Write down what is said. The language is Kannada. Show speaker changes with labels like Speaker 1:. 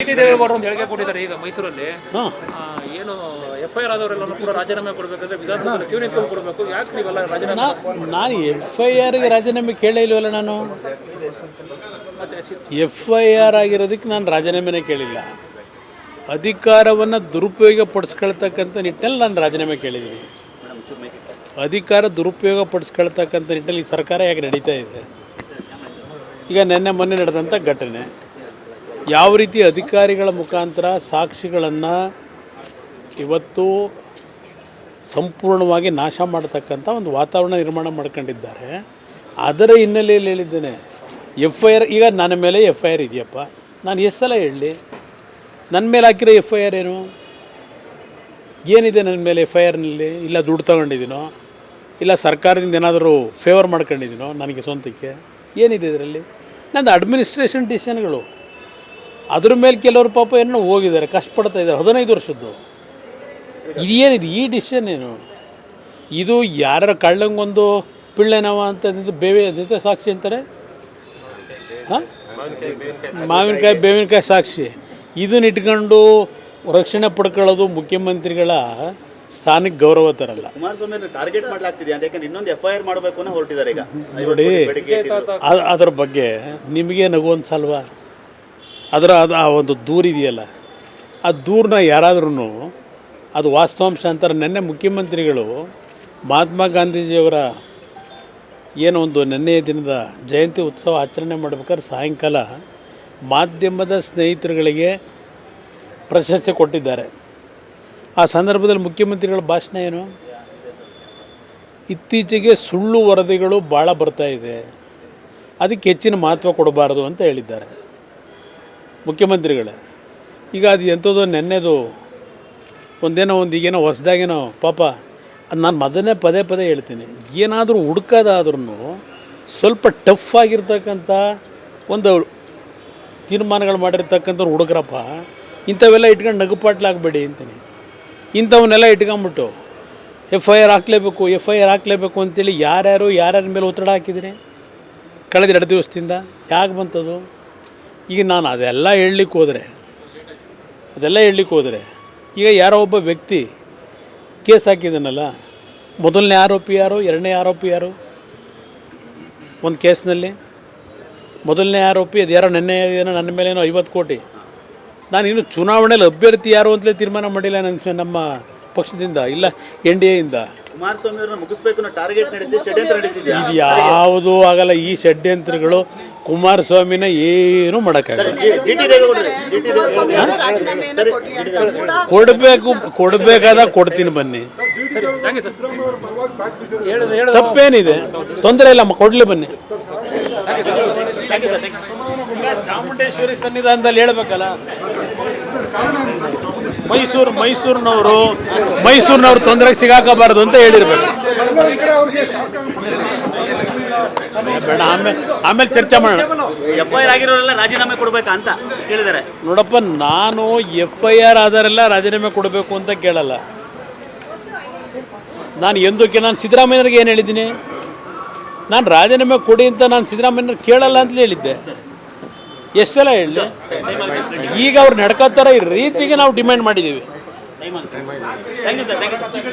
Speaker 1: ಟಿ ದೇವೇಗೌಡರು ಒಂದು ಹೇಳಿಕೆ ಕೊಟ್ಟಿದ್ದಾರೆ ಈಗ ಮೈಸೂರಲ್ಲಿ. ಆ, ಏನು ಎಫ್ ಐ ಆರ್ ಆದವರೆಲ್ಲ ಕೂಡ ರಾಜೀನಾಮೆ ಕೊಡಬೇಕಾದ್ರೆ ವಿಧಾನಸಭೆ ಕ್ಯೂ ನಿಂತ್ಕೊಂಡು ಕೊಡಬೇಕು. ಯಾಕೆ ನೀವೆಲ್ಲ ರಾಜೀನಾಮೆ
Speaker 2: ನಾನು ಎಫ್ ಐ ಆರ್ಗೆ ರಾಜೀನಾಮೆ ಕೇಳೇ ಇಲ್ವಲ್ಲ ನಾನು?
Speaker 1: ಮತ್ತೆ ಸಿ-
Speaker 2: ಎಫ್ ಐ ಆರ್ ಆಗಿರೋದಕ್ಕೆ ನಾನು ರಾಜೀನಾಮೆನೇ ಕೇಳಿಲ್ಲ. ಅಧಿಕಾರವನ್ನು ದುರುಪಯೋಗ ಪಡಿಸ್ಕೊಳ್ತಕ್ಕಂಥ ನಿಟ್ಟಿನಲ್ಲಿ ನಾನು ರಾಜೀನಾಮೆ ಕೇಳಿದ್ದೀನಿ. ಅಧಿಕಾರ ದುರುಪಯೋಗ ಪಡಿಸ್ಕೊಳ್ತಕ್ಕಂಥ ನಿಟ್ಟಿನಲ್ಲಿ ಈ ಸರ್ಕಾರ ಯಾಕೆ ನಡೀತಾ ಇದೆ? ಈಗ ನಿನ್ನೆ ಮೊನ್ನೆ ನಡೆದಂಥ ಘಟನೆ. ಯಾವ ರೀತಿ ಅಧಿಕಾರಿಗಳ ಮುಖಾಂತರ ಸಾಕ್ಷಿಗಳನ್ನು ಇವತ್ತು ಸಂಪೂರ್ಣವಾಗಿ ನಾಶ ಮಾಡತಕ್ಕಂಥ ಒಂದು ವಾತಾವರಣ ನಿರ್ಮಾಣ ಮಾಡ್ಕೊಂಡಿದ್ದಾರೆ. ಅದರ ಹಿನ್ನೆಲೆಯಲ್ಲಿ ಹೇಳಿದ್ದೇನೆ. ಎಫ್ ಐ ಆರ್ ಈಗ ನನ್ನ ಮೇಲೆ ಎಫ್ ಐ ಆರ್ ಇದೆಯಪ್ಪ. ನಾನು ಎಷ್ಟು ಸಲ ಹೇಳಲಿ? ನನ್ನ ಮೇಲೆ ಹಾಕಿರೋ ಎಫ್ ಐ ಆರ್ ಏನು? ಏನಿದೆ ನನ್ನ ಮೇಲೆ ಎಫ್ ಐ ಆರ್ನಲ್ಲಿ ಇಲ್ಲ ದುಡ್ಡು ತಗೊಂಡಿದ್ದೀನೋ? ಇಲ್ಲ ಸರ್ಕಾರದಿಂದ ಏನಾದರೂ ಫೇವರ್ ಮಾಡ್ಕೊಂಡಿದ್ದೀನೋ ನನಗೆ ಸ್ವಂತಕ್ಕೆ? ಏನಿದೆ ಇದರಲ್ಲಿ? ನನ್ನ ಅಡ್ಮಿನಿಸ್ಟ್ರೇಷನ್ ಡಿಸಿಷನ್ಗಳು ಅದ್ರ ಮೇಲೆ ಕೆಲವರು ಪಾಪ ಏನೋ ಹೋಗಿದ್ದಾರೆ ಕಷ್ಟಪಡ್ತಾ ಇದ್ದಾರೆ ಹದಿನೈದು ವರ್ಷದ್ದು. ಇದೇನಿದು ಈ ಡಿಸಿಷನ್ ಏನು? ಇದು ಯಾರ ಕಳ್ಳಂಗೊಂದು ಪಿಳ್ಳೆನವ ಅಂತ ಬೇವೆ ಅಂದಿದ್ದ ಸಾಕ್ಷಿ ಅಂತಾರೆ? ಹಾಂ? ಮಾವಿನಕಾಯಿ ಬೇವಿನಕಾಯಿ ಸಾಕ್ಷಿ. ಇದನ್ನ ಇಟ್ಕೊಂಡು ರಕ್ಷಣೆ ಪಡ್ಕೊಳ್ಳೋದು ಮುಖ್ಯಮಂತ್ರಿಗಳ ಸ್ಥಾನಕ್ಕೆ ಗೌರವ ತರಲ್ಲ
Speaker 3: ಅಂತ
Speaker 2: ನೋಡಿ ಅದ್ರ ಬಗ್ಗೆ ನಿಮಗೆ ನಗುವಂತ ಅನ್ಸಲ್ವಾ ಅದರ ಅದು ಆ ಒಂದು ದೂರಿದೆಯಲ್ಲ ಆ ದೂರನ್ನ ಯಾರಾದ್ರೂ ಅದು ವಾಸ್ತವಾಂಶ ಅಂತಾರೆ. ನೆನ್ನೆ ಮುಖ್ಯಮಂತ್ರಿಗಳು ಮಹಾತ್ಮ ಗಾಂಧೀಜಿಯವರ ಏನೋ ಒಂದು ನೆನ್ನೆಯ ದಿನದ ಜಯಂತಿ ಉತ್ಸವ ಆಚರಣೆ ಮಾಡ್ಬೇಕಾದ್ರೆ ಸಾಯಂಕಾಲ ಮಾಧ್ಯಮದ ಸ್ನೇಹಿತರುಗಳಿಗೆ ಪ್ರಶಸ್ತಿ ಕೊಟ್ಟಿದ್ದಾರೆ. ಆ ಸಂದರ್ಭದಲ್ಲಿ ಮುಖ್ಯಮಂತ್ರಿಗಳ ಭಾಷಣ ಏನು? ಇತ್ತೀಚೆಗೆ ಸುಳ್ಳು ವರದಿಗಳು ಭಾಳ ಇದೆ. ಅದಕ್ಕೆ ಹೆಚ್ಚಿನ ಮಹತ್ವ ಕೊಡಬಾರದು ಅಂತ ಹೇಳಿದ್ದಾರೆ. ಮುಖ್ಯಮಂತ್ರಿಗಳೇ. ಈಗ ಅದು ಎಂಥದ್ದು ನೆನ್ನೆದು ಒಂದೇನೋ ಒಂದು ಈಗೇನೋ ಹೊಸ್ದಾಗೇನೋ ಪಾಪ, ನಾನು ಮೊದಲನೇ ಪದೇ ಪದೇ ಹೇಳ್ತೀನಿ, ಏನಾದರೂ ಹುಡ್ಕೋದಾದ್ರೂ ಸ್ವಲ್ಪ ಟಫ್ ಆಗಿರ್ತಕ್ಕಂಥ ಒಂದು ತೀರ್ಮಾನಗಳು ಮಾಡಿರ್ತಕ್ಕಂಥವ್ರು ಹುಡುಗ್ರಪ್ಪ, ಇಂಥವೆಲ್ಲ ಇಟ್ಕೊಂಡು ನಗುಪಾಟ್ಲಾಗಬೇಡಿ ಅಂತೀನಿ. ಇಂಥವನ್ನೆಲ್ಲ ಇಟ್ಕೊಂಬಿಟ್ಟು ಎಫ್ ಐ ಆರ್ ಹಾಕ್ಲೇಬೇಕು ಎಫ್ ಐ ಆರ್ ಹಾಕ್ಲೇಬೇಕು ಅಂತೇಳಿ ಯಾರ್ಯಾರು ಯಾರ್ಯಾರ ಮೇಲೆ ಒತ್ತಡ ಹಾಕಿದಿರಿ? ಕಳೆದ ಎರಡು ದಿವಸದಿಂದ ಯಾಕೆ ಬಂತದು? ಈಗ ನಾನು ಅದೆಲ್ಲ ಹೇಳಲಿಕ್ಕೆ ಹೋದರೆ ಅದೆಲ್ಲ ಹೇಳಲಿಕ್ಕೆ ಹೋದರೆ ಈಗ ಯಾರೋ ಒಬ್ಬ ವ್ಯಕ್ತಿ ಕೇಸ್ ಹಾಕಿದ್ದಾನಲ್ಲ ಮೊದಲನೇ ಆರೋಪಿ ಯಾರು ಎರಡನೇ ಆರೋಪಿ ಯಾರು? ಒಂದು ಕೇಸ್ನಲ್ಲಿ? ಮೊದಲನೇ ಆರೋಪಿ ಅದು ಯಾರೋ ನೆನ್ನೆ ಏನೋ ನನ್ನ ಮೇಲೆ ಏನೋ ಐವತ್ತು ಕೋಟಿ. ನಾನು ಇನ್ನು ಚುನಾವಣೆಯಲ್ಲಿ ಅಭ್ಯರ್ಥಿ ಯಾರು ಅಂತಲೇ ತೀರ್ಮಾನ ಮಾಡಿಲ್ಲ ನನ್ನ ನಮ್ಮ ಪಕ್ಷದಿಂದ ಇಲ್ಲ ಎನ್ ಡಿ ಎಯಿಂದ ಇದು ಯಾವುದೂ ಆಗಲ್ಲ ಈ ಷಡ್ಯಂತ್ರಗಳು ಕುಮಾರಸ್ವಾಮಿನ ಏನು ಮಾಡೋಕ್ಕಾಗಲ್ಲ. ಕೊಡಬೇಕು ಕೊಡಬೇಕಾದ ಕೊಡ್ತೀನಿ ಬನ್ನಿ.
Speaker 1: ಹೇಳು ಹೇಳು.
Speaker 2: ತಪ್ಪೇನಿದೆ. ತೊಂದರೆ ಇಲ್ಲ ಕೊಡ್ಲಿ ಬನ್ನಿ.
Speaker 3: Thank you sir thank you
Speaker 2: Chamundeshwari ಸನ್ನಿಧಾನದಲ್ಲಿ ಹೇಳ್ಬೇಕಲ್ಲ. ಮೈಸೂರು ಮೈಸೂರಿನವರು ಮೈಸೂರಿನವ್ರು ತೊಂದರೆಗೆ ಸಿಗಾಕಬಾರ್ದು ಅಂತ ಹೇಳಿರ್ಬೇಕು. ಬೇಡ. ಆಮೇಲೆ ಆಮೇಲೆ ಚರ್ಚೆ ಮಾಡೋಣ.
Speaker 3: ಎಫ್ ಐ ಆರ್ ಆಗಿರೋರೆಲ್ಲ ರಾಜೀನಾಮೆ ಕೊಡಬೇಕು ಅಂತ ಕೇಳಿದ್ದಾರೆ.
Speaker 2: ನೋಡಪ್ಪ ನಾನು ಎಫ್ ಐ ಆರ್ ಆದರೆಲ್ಲ ರಾಜೀನಾಮೆ ಕೊಡಬೇಕು ಅಂತ ಕೇಳಲ್ಲ. ನಾನು ಎಂದಕ್ಕೆ ನಾನು ಸಿದ್ದರಾಮಯ್ಯನಿಗೆ ಏನು ಹೇಳಿದ್ದೀನಿ? ನಾನು ರಾಜೀನಾಮೆ ಕೊಡಿ ಅಂತ ನಾನು ಸಿದ್ದರಾಮಯ್ಯನ ಕೇಳಲ್ಲ ಅಂತಲೇ ಹೇಳಿದ್ದೆ. ಎಷ್ಟೆಲ್ಲ ಸಲ ಹೇಳಿ ಈಗ ಅವ್ರು ನಡ್ಕೋತಾರೋ ಈ ರೀತಿಗೆ ನಾವು ಡಿಮ್ಯಾಂಡ್ ಮಾಡಿದ್ದೀವಿ.